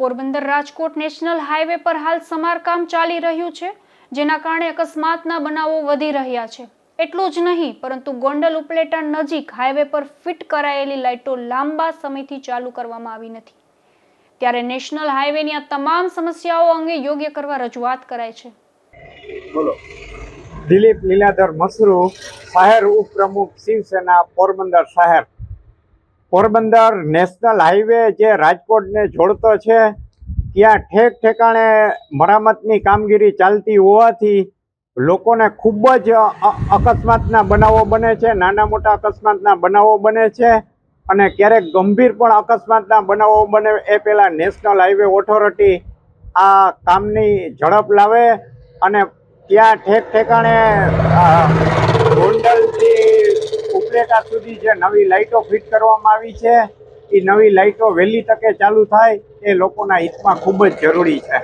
Porbandar Rajkot national highway પર હાલ સમારકામ ચાલી રહ્યું છે, જેના કારણે અકસ્માતના બનાવો વધી રહ્યા છે. એટલું જ નહીં, પરંતુ ગોંડલ ઉપલેટા નજીક હાઈવે પર ફિટ કરાયેલી લાઇટો લાંબા સમયથી ચાલુ કરવામાં આવી નથી. ત્યારે નેશનલ હાઈવેની આ તમામ સમસ્યાઓ અંગે યોગ્ય કરવા રજૂઆત કરાય છે. બોલો. દિલીપ લીલાધર મસરૂ શહેર ઉપપ્રમુખ શિવસેના, પોરબંદર શહેર. પોરબંદર નેશનલ હાઈવે જે રાજકોટને જોડતો છે, ત્યાં ઠેક ઠેકાણે મરામતની કામગીરી ચાલતી હોવાથી લોકોને ખૂબ જ અકસ્માતના બનાવો બને છે, નાના મોટા અકસ્માતના બનાવો બને છે અને ક્યારેક ગંભીર પણ અકસ્માતના બનાવો બને. એ પહેલાં નેશનલ હાઈવે ઓથોરિટી આ કામની ઝડપ લાવે અને ત્યાં ઠેક ઠેકાણે ઉપલેટા સુધી જે નવી લાઇટો ફિટ કરવામાં આવી છે એ નવી લાઇટો વહેલી તકે ચાલુ થાય, એ લોકોના હિતમાં ખૂબ જ જરૂરી છે.